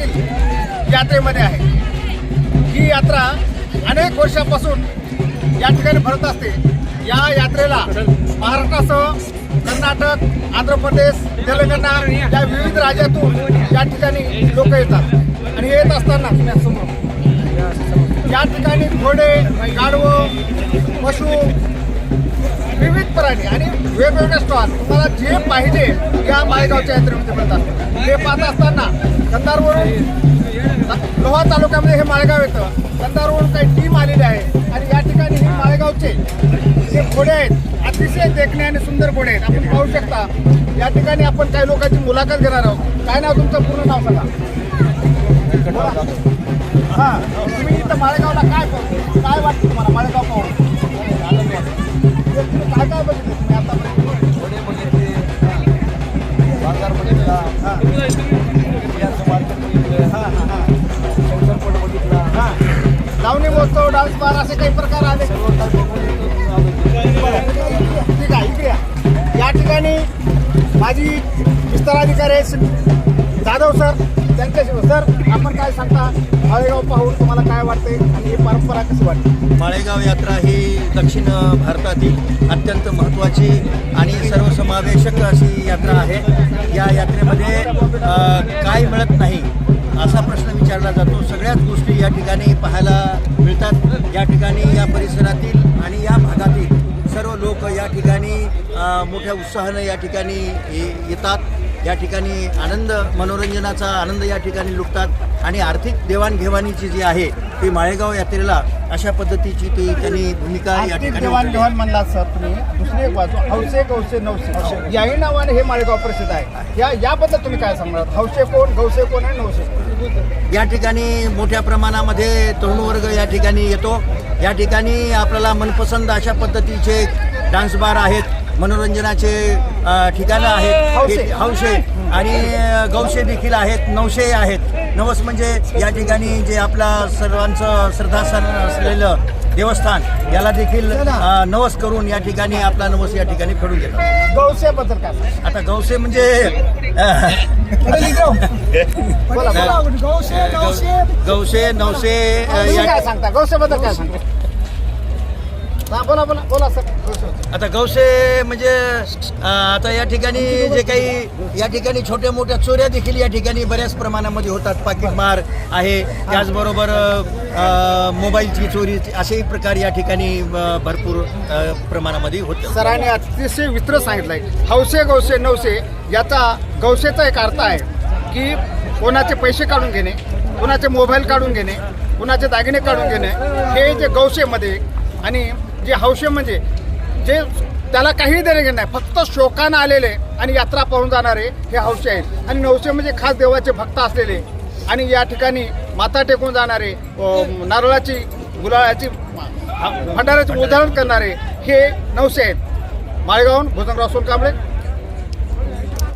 यात्रेमध्ये आहे. ही यात्रा अनेक वर्षापासून या ठिकाणी भरत असते. या यात्रेला महाराष्ट्रासह कर्नाटक आंध्र प्रदेश तेलंगणा या विविध राज्यातून या ठिकाणी लोक येतात आणि येत असताना या ठिकाणी घोडे गाढवं पशु विविध प्राणी आणि वेगवेगळे स्टॉल तुम्हाला जे पाहिजे या माळेगावच्या यात्रेमध्ये मिळतात. हे पाहत असताना कंधारवरून लोहा तालुक्यामध्ये हे माळेगाव येतं. कंधारवरून काही टीम आलेली आहे आणि या ठिकाणी हे माळेगावचे जे घोडे आहेत अतिशय देखणे आणि सुंदर घोडे आहेत. आपण पाहू शकता या ठिकाणी आपण काही लोकांची मुलाखत घेणार आहोत. काय नाव तुमचं? पूर्ण नाव सांगा. हा तुम्ही इथं माळेगावला काय पाहू काय वाटतं तुम्हाला? माळेगाव पाहून? काय काय बघितलं तुम्ही आता थोडे बघितले बाजार बघितला शंकरपट बघितला लावणी महोत्सव डान्स बार असे काही प्रकार आले ठीक आहे इकडे या. ठिकाणी माझी विस्तार अधिकारी आहे जाधव सर त्यांच्याशी सर आपण काय सांगता? माळेगाव पाहून तुम्हाला काय वाटते आणि ही परंपरा कशी वाटते? माळेगाव यात्रा ही दक्षिण भारतातील अत्यंत महत्त्वाची आणि सर्वसमावेशक अशी यात्रा आहे. या यात्रेमध्ये काय मिळत नाही असा प्रश्न विचारला जातो. सगळ्याच गोष्टी या ठिकाणी पाहायला मिळतात. या ठिकाणी या परिसरातील आणि या भागातील सर्व लोक या ठिकाणी मोठ्या उत्साहानं या ठिकाणी येतात. या ठिकाणी आनंद मनोरंजनाचा आनंद या ठिकाणी लुटतात आणि आर्थिक देवाणघेवाणीची जी आहे ती माळेगाव यात्रेला अशा पद्धतीची ती त्यांनी भूमिका या ठिकाणी देवाणघेवाण म्हणला सर तुम्ही. दुसरी एक बाजू हौसे गौसे नवसे याही नावाने हे माळेगाव प्रसिद्ध आहे. या याबद्दल तुम्ही काय सांगणार? हौसे कोण गौसे कोण आणि नवसे कोण? या ठिकाणी मोठ्या प्रमाणामध्ये तरुण वर्ग या ठिकाणी येतो. या ठिकाणी आपल्याला मनपसंत अशा पद्धतीचे डान्स बार आहेत. मनोरंजनाचे ठिकाणं आहेत. हे- हौसे. आणि गौशे देखील आहेत. नवशे आहेत. नवस म्हणजे या ठिकाणी जे आपला सर्वांचं श्रद्धास्थान असलेलं देवस्थान याला देखील नवस करून या ठिकाणी आपला नवस या ठिकाणी फेडून घेतात काय सांगणार? आता गौसे म्हणजे अ, तुम्ही या सांगता? काय सांगता. हा, बोला बोला बोला सर. आता गौसे म्हणजे आता या ठिकाणी जे काही या ठिकाणी छोट्या मोठ्या चोऱ्या देखील या ठिकाणी बऱ्याच प्रमाणामध्ये होतात. पाकिटमार आहे. त्याचबरोबर मोबाईलची चोरी असेही प्रकार या ठिकाणी भरपूर प्रमाणामध्ये होतं. सरांनी अतिशय विस्तृत सांगितलंय. हौसे गौसे नवसे याचा गौसेचा एक अर्थ आहे की कोणाचे पैसे काढून घेणे कोणाचे मोबाईल काढून घेणे कोणाचे दागिने काढून घेणे हे जे गौसेमध्ये आणि जे हौसे म्हणजे जे त्याला काही देणे नाही फक्त शोकानं आलेले आणि यात्रा पाहून जाणारे हे हौसे आहेत. आणि नवसे म्हणजे खास देवाचे भक्त असलेले आणि या ठिकाणी माता टेकून जाणारे नारळाची गुलाळाची भंडाऱ्याचे उदाहरण करणारे हे नवसे आहेत. माळेगावहून भोजनराव सोनकांबळे.